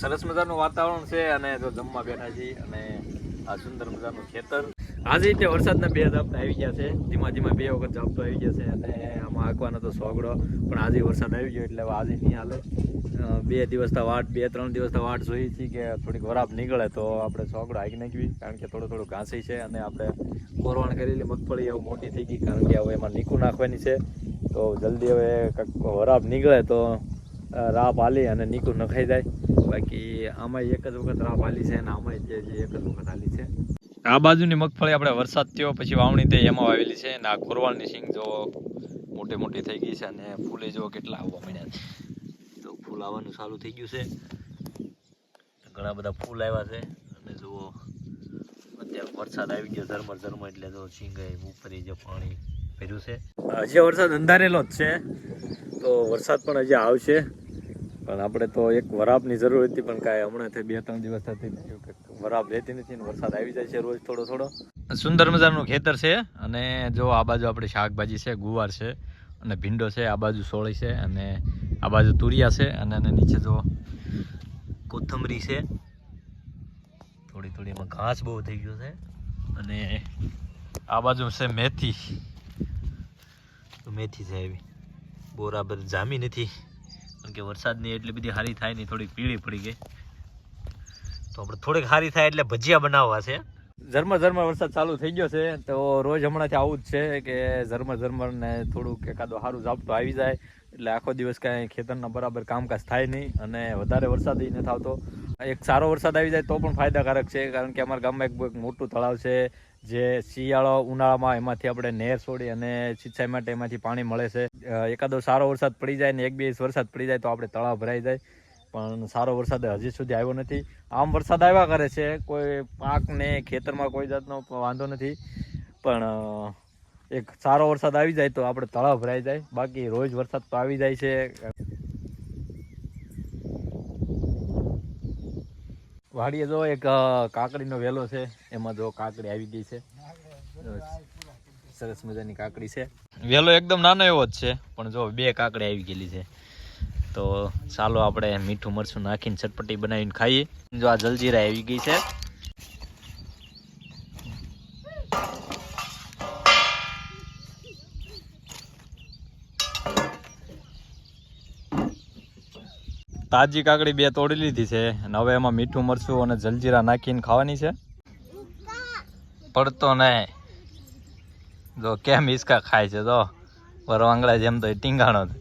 સરસ મજાનું વાતાવરણ છે અને જો જમવા બેઠા છીએ અને આ સુંદર મજાનું ખેતર. આજે રીતે વરસાદના બે ઝાપટા આવી ગયા છે. ધીમા ધીમા બે વખત ઝાપટો આવી ગયા છે અને આમાં આંકવાનો તો સોગડો, પણ આજે વરસાદ આવી ગયો એટલે આજે નહીં હાલે. બે દિવસના વાટ, બે ત્રણ દિવસના વાટ જોઈ છીએ કે થોડીક વરાપ નીકળે તો આપણે સોગડો હાકી નાખવી, કારણ કે થોડું થોડું ઘાસી છે અને આપણે કોરવાણ કરેલી મગફળી એવું મોટી થઈ ગઈ, કારણ કે હવે એમાં નીકું નાખવાની છે. તો જલ્દી હવે વરાપ નીકળે તો રાપ હાલી અને નીકું નખાઈ જાય. બાકી આમાં એક જ વખત રાપ હાલી છે અને આમાં જે એક જ વખત હાલી છે. આ બાજુની મગફળી આપણે વરસાદ થયો, પછી વાવણી થઈ એમાં વાવેલી છે અને આ કોરવાળની સિંગ જો મોટી મોટી થઈ ગઈ છે અને ફૂલે જો કેટલા આવવા માંડ્યા છે. તો ફૂલ આવવાનું ચાલુ થઈ ગયું છે. ઘણા બધા ફૂલ આવ્યા છે અને જુઓ, અત્યારે વરસાદ આવી ગયો ઝરમર ઝરમર એટલે જો સિંગાઈ ઉપરી જે પાણી ભર્યું છે. હજી વરસાદ અંધારેલો જ છે. તો વરસાદ પણ હજી આવશે. પણ આપણે તો એક વરાપની જરૂર હતી પણ કાંઈ હમણાંથી બે ત્રણ દિવસ થતી વરાપ રહેતી નથી ને વરસાદ આવી જાય છે રોજ થોડો થોડો. સુંદર મજાનું ખેતર છે અને જો આ બાજુ આપણી શાકભાજી છે ગુવાર છે અને ભીંડો છે આ બાજુ સોળી છે અને આ બાજુ તુરિયા છે અને એના નીચે જો કોથમરી છે. થોડી થોડી એમાં ઘાસ બહુ થઈ ગયો છે અને આ બાજુ છે મેથી. તો મેથી છે એવી. બરાબર જામી નથી. કારણ કે વરસાદની એટલી બધી સારી થાય નહીં, થોડીક પીળી પડી ગઈ. તો આપણે થોડીક સારી થાય એટલે ભજીયા બનાવવા છે. ઝરમર ઝરમર વરસાદ ચાલુ થઈ ગયો છે, તો રોજ હમણાંથી આવું જ છે કે ઝરમર ઝરમર ને થોડુંક એકાદો સારું ઝાપટું આવી જાય. એટલે આખો દિવસ કાંઈ ખેતરના બરાબર કામકાજ થાય નહીં અને વધારે વરસાદ નથી આવતો એક સારો વરસાદ આવી જાય તો પણ ફાયદાકારક છે, કારણ કે અમારા ગામમાં એક મોટું તળાવ છે, જે શિયાળો ઉનાળામાં એમાંથી આપણે નહેર છોડી અને સિંચાઈ માટે એમાંથી પાણી મળે છે. એકાદો સારો વરસાદ પડી જાય ને એક બે વરસાદ પડી જાય તો આપણે તળાવ ભરાઈ જાય. પણ સારો વરસાદ હજી સુધી આવ્યો નથી. આમ વરસાદ આવ્યા કરે છે, કોઈ પાકને ખેતરમાં કોઈ જાતનો વાંધો નથી. પણ એક સારો વરસાદ આવી જાય તો આપણે તળાવ ભરાઈ જાય. બાકી રોજ વરસાદ તો આવી જાય છે. વાડીએ જો એક કાકડીનો વેલો છે, એમાં જો કાકડી આવી ગઈ છે. સરસ મજાની કાકડી છે. વેલો એકદમ નાનો એવો જ છે, પણ જો બે કાકડી આવી ગયેલી છે. તો ચાલો આપણે મીઠું મરચું નાખીને ચટપટી બનાવીને ખાઈએ. જો આ જલજીરા આવી ગઈ છે. તાજી કાકડી બે તોડી લીધી છે અને હવે એમાં મીઠું, મરચું અને જલજીરા નાખીને ખાવાની છે. પડતો નહીં. જો કેમ હિસકા ખાય છે તો વરવાંગડા જેમ તો એ ટીંગાણો છે.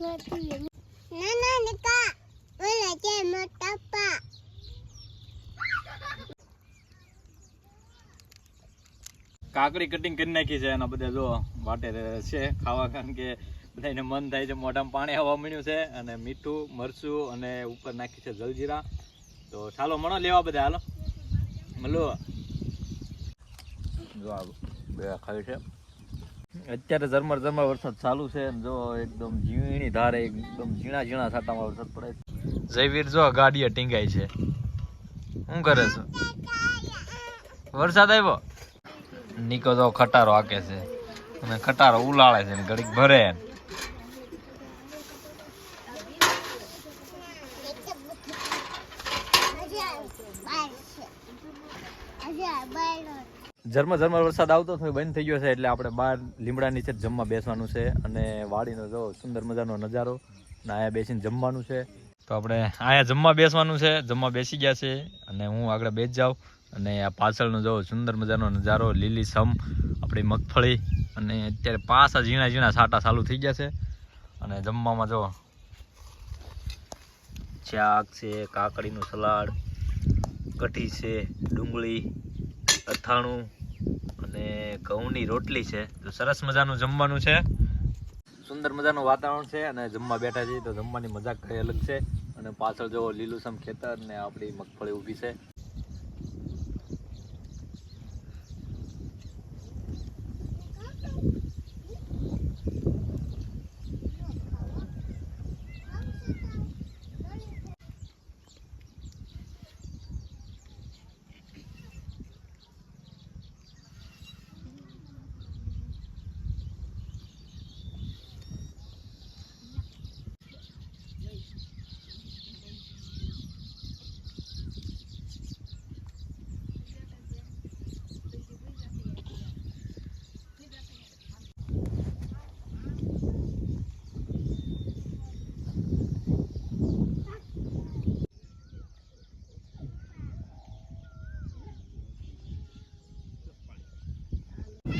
નાના કાકડી કટિંગ કરી નાખી છે એના બધા જો વાટે છે ખાવા, કારણ કે બધાને મન થાય છે મોઢામાં પાણી આવવા મળ્યું છે અને મીઠું, મરચું અને ઉપર નાખી છે જલજીરા. તો ચાલો મણો લેવા બધા, હાલો. મલો જો બે ખાય છે. અત્યારે ઝરમર ઝરમર વરસાદ ચાલુ છે એમ જો એકદમ ઝીણી ધારે એકદમ ઝીણા ઝીણા સાટામાં વરસાદ પડે જયવીર જો ગાડીએ ટીંગાય છે. શું કરે છે? વરસાદ આવ્યો? નીકો તો ખટારો આકે છે. અને ખટારો ઉલાળે છે ને ઘડીક ભરે ઝરમર ઝરમર વરસાદ આવતો થયો બંધ થઈ ગયો છે એટલે આપણે બહાર લીમડા નીચે જમવા બેસવાનું છે અને વાડીનો જો સુંદર મજાનો નજારો અને અહીંયા બેસીને જમવાનું છે. તો આપણે અહીંયા જમવા બેસવાનું છે, જમવા બેસી ગયા છે અને હું આગળ બેસ જાઉં અને આ પાછળનો જો સુંદર મજાનો નજારો, લીલી સમ, આપણી મગફળી અને અત્યારે પાછા ઝીણા ઝીણા સાટા ચાલુ થઈ ગયા છે અને જમવામાં જો શાક છે, કાકડીનું સલાડ, કઢી છે, ડુંગળી, અથાણું અને ઘઉંની રોટલી છે. તો સરસ મજાનું જમવાનું છે. સુંદર મજાનું વાતાવરણ છે અને જમવા બેઠા છીએ તો જમવાની મજા કઈ અલગ છે. અને પાછળ જો લીલુંસમ ખેતર ને આપણી મગફળી ઊભી છે.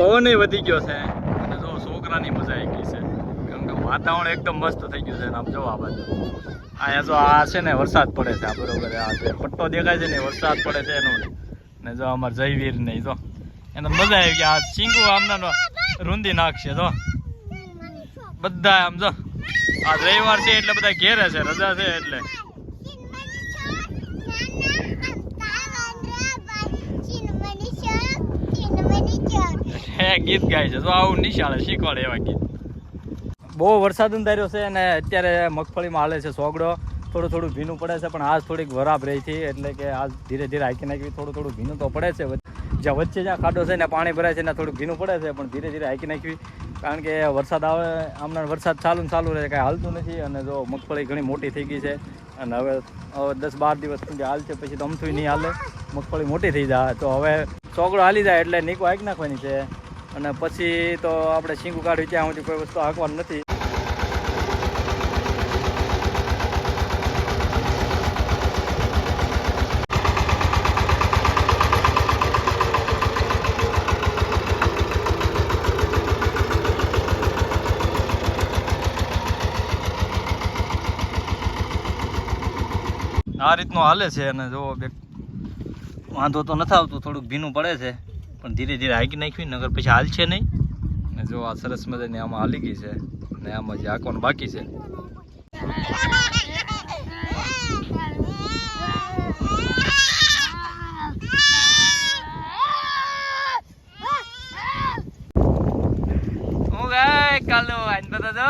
પવન વધી ગયો છે. અને જો છોકરાની મજા આવી ગઈ છે. કેમ કે વાતાવરણ એકદમ મસ્ત થઈ ગયું છે અને આમ જો આ બાજુ. અહીંયા જો આ છે ને, વરસાદ પડે છે આ બરોબર, આ જે પટ્ટો દેખાય છે ને વરસાદ પડે છે એનો. ને જો અમારે જયવીર ને જો. એને મજા આવી ગઈ, આ સિંગુ આમના રૂંધી નાખશે, જો. બધા આમ જો. આ રવિવાર છે એટલે બધા ઘેરે છે, રજા છે એટલે. ગીત ગાય છે. તો આવું નિશાળે શીખવાડે એવા ગીત. બહુ વરસાદ અંધાર્યો છે અને અત્યારે મગફળીમાં હાલે છે સોગડો. થોડું થોડું ભીનું પડે છે, પણ આજ થોડીક વરાબ રહી હતી એટલે કે આજ ધીરે ધીરે હાકી નાખી થોડું થોડું ભીનું તો પડે છે. જ્યાં વચ્ચે જ્યાં ખાડો છે ને પાણી ભરાય છે ને થોડુંક ભીનું પડે છે, પણ ધીરે ધીરે હાકી નાખવી. કારણ કે વરસાદ આવે, હમણાં વરસાદ ચાલુ ચાલુ રહે, કાંઈ હાલતું નથી. અને જો મગફળી ઘણી મોટી થઈ ગઈ છે, અને હવે હવે દસ બાર દિવસ સુધી હાલશે પછી તો અમથું નહીં હાલે. મગફળી મોટી થઈ જાય, તો હવે ચોકડો હાલી જાય, એટલે નીકો હાંકી નાખવાની છે. અને પછી તો આપણે શીંગું કાઢ્યું ત્યાં સુધી કોઈ વસ્તુ હાંકવાની નથી. આ રીતનું હાલે છે અને જો વાંધો તો નથી આવતો, થોડુંક ભીનું પડે છે. પણ ધીરે ધીરે હાકી નાખવી નગર પછી હાલ છે નહીં. જો આ સરસ મજાની આમાં હાલી ગઈ છે ને આમાં જે હાંકવાનું બાકી છે. કાલો આજ બધા જો.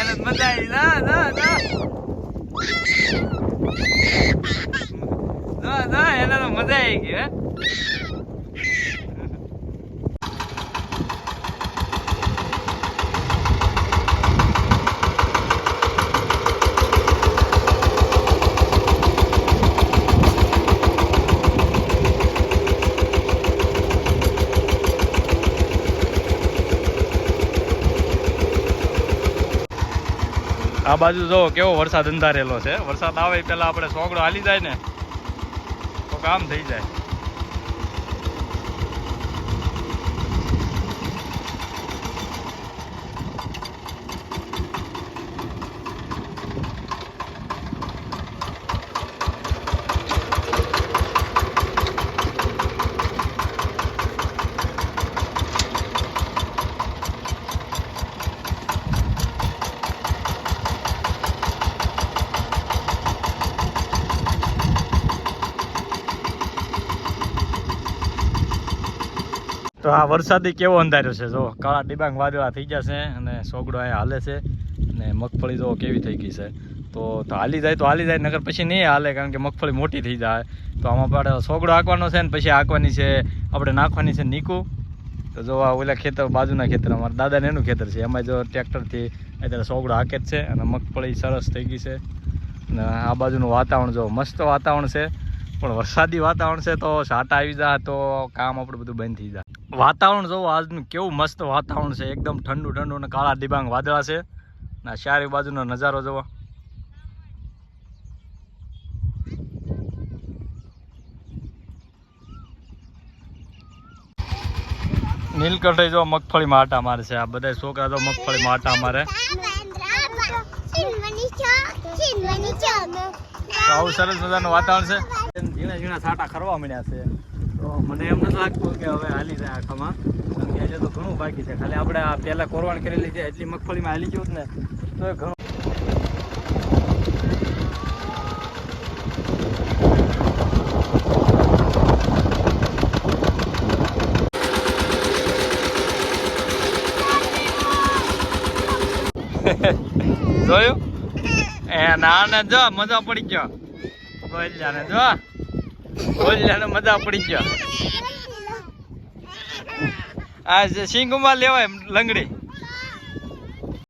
એને મજા આવી. જો જો જો એને તો મજા આવી આ બાજુ જો કેવો વરસાદ અંધારેલો છે. વરસાદ આવે પેલા આપણે સોગડો હાલી જાય ને કામ થઈ જાય. તો આ વરસાદી કેવો અંધાર્યો છે? જો, કાળા ડિબાંગ વાદળા થઈ જશે અને સોગડો અહીંયા હાલે છે અને મગફળી જો કેવી થઈ ગઈ છે. તો તો હાલી જાય, તો હાલી જાય નગર પછી નહીં હાલે કારણ કે મગફળી મોટી થઈ જાય. તો આમાં આપણે સોગડો હાંકવાનો છે ને પછી હાંકવાની છે, આપણે નાખવાની છે નીકું. તો જો આ ઓલા ખેતર, બાજુના ખેતર, અમારા દાદાને એનું ખેતર છે. એમાં જો ટ્રેક્ટરથી અત્યારે સોગડો હાંકે જ છે અને મગફળી સરસ થઈ ગઈ છે. અને આ બાજુનું વાતાવરણ જો મસ્ત વાતાવરણ છે. પણ વરસાદી વાતાવરણ છે તો સાટા આવી જાય તો કામ આપણું બધું બંધ થઈ જાય વાતાવરણ જોવો, આજનું કેવું મસ્ત વાતાવરણ છે. એકદમ ઠંડુ ઠંડુ અને કાળા ડિબાંગ વાદળા છે. ના, ચારે બાજુનો નજારો જોવો. નીલકંઠ જો મગફળીમાં આટા મારે છે. આ બધા છોકરા જો મગફળીમાં આટા મારે. તો આવું સરસ મજાનું વાતાવરણ છે. ઝીણા ઝીણા છાંટા ખરવા મળ્યા છે. તો મને એમ નથી લાગતું કે હવે હાલી જાય આખામાં. કારણ કે હજુ તો ઘણું બાકી છે. ખાલી આપણે આ પહેલાં કોરવાણ કરેલી છે એટલી મગફળીમાં હાલી ગયું ને તો ઘણું જોયું? એ ના ને જો મજા પડી ગયો. બોલ્યા જો બોલ્યા મજા પડી ગયો. આ સિંગમાં લેવાય લંગડી.